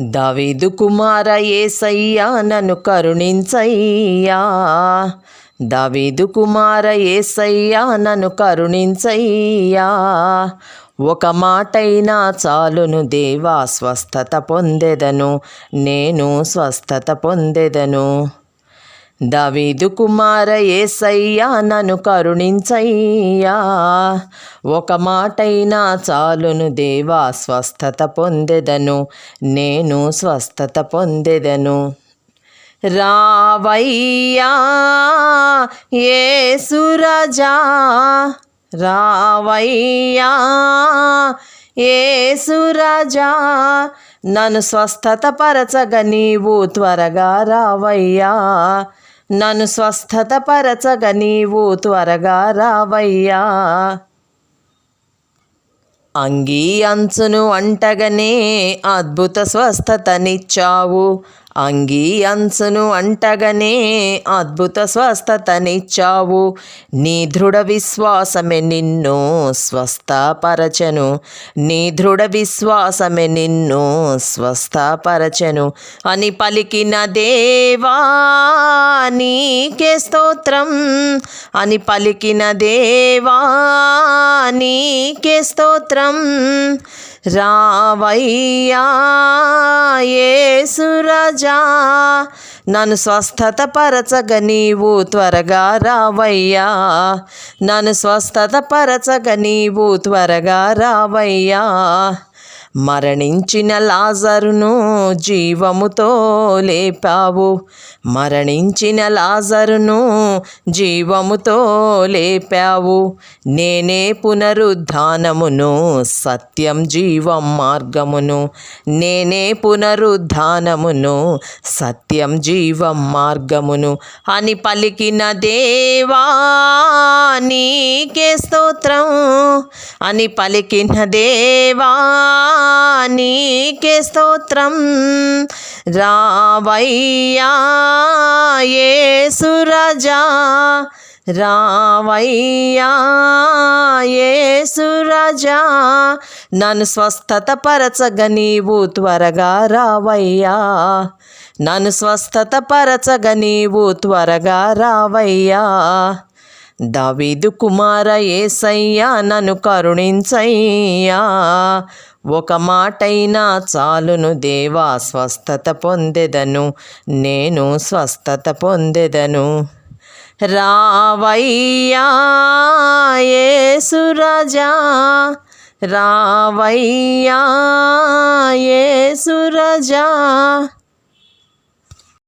దావీదు కుమార ఏసయ్యా నన్ను కరుణించయ్యా. దావీదు కుమార ఏసయ్యా నన్ను కరుణించయ్యా. ఒక మాటైనా చాలును దేవా స్వస్థత పొందెదను నేను స్వస్థత పొందెదను. దవిదు కుమార ఏసయ్యా నన్ను కరుణించయ్యా. ఒక మాటైనా చాలును దేవా స్వస్థత పొందెదను నేను స్వస్థత పొందెదను. రావయ్యా ఏసురజా రావయ్యా ఏసురజా నన్ను స్వస్థత పరచగ నీవు త్వరగా రావయ్యా. నన్ను స్వస్థత పరచగ నీవు త్వరగా రావయ్యా. అంగీ అంచును అంటగనే అద్భుత స్వస్థతనిచ్చావు. అంగీ అంచును అంటగనే అద్భుత స్వస్థతనిచ్చావు. నీ దృఢ విశ్వాసమే నిన్ను స్వస్థపరచను. నీ దృఢ విశ్వాసమే నిన్ను స్వస్థపరచను. అని పలికిన దేవా నీకే స్తోత్రం. అని పలికిన దేవా నీకే స్తోత్రం. రావయ్యా నన్ను స్వస్థత పరచగ నీవు త్వరగా రావయ్యా. నన్ను స్వస్థత పరచగ నీవు త్వరగా రావయ్యా. మరణించిన లాజరును జీవముతో లేపావు. మరణించిన లాజరును జీవముతో లేపావు. నేనే పునరుద్ధానమును సత్యం జీవం మార్గమును. నేనే పునరుద్ధానమును సత్యం జీవం మార్గమును. అని పలికిన దేవా నీకే స్తోత్రం. అని పలికిన దేవా నీకే స్తోత్రం. రావయ్యా ఏసురజా రావయ్యా ఏసురజా నన్ను స్వస్థత పరచగ నీవు త్వరగా రావయ్యా. నన్ను స్వస్థత పరచగ నీవు త్వరగా రావయ్యా. దావీదు కుమార ఏసయ్యా నన్ను కరుణించయ్యా. ఒక మాటైనా చాలును దేవా స్వస్థత పొందెదను. నేను స్వస్థత పొందెదను. రావయ్యా యేసురాజా రావయ్యా యేసురాజా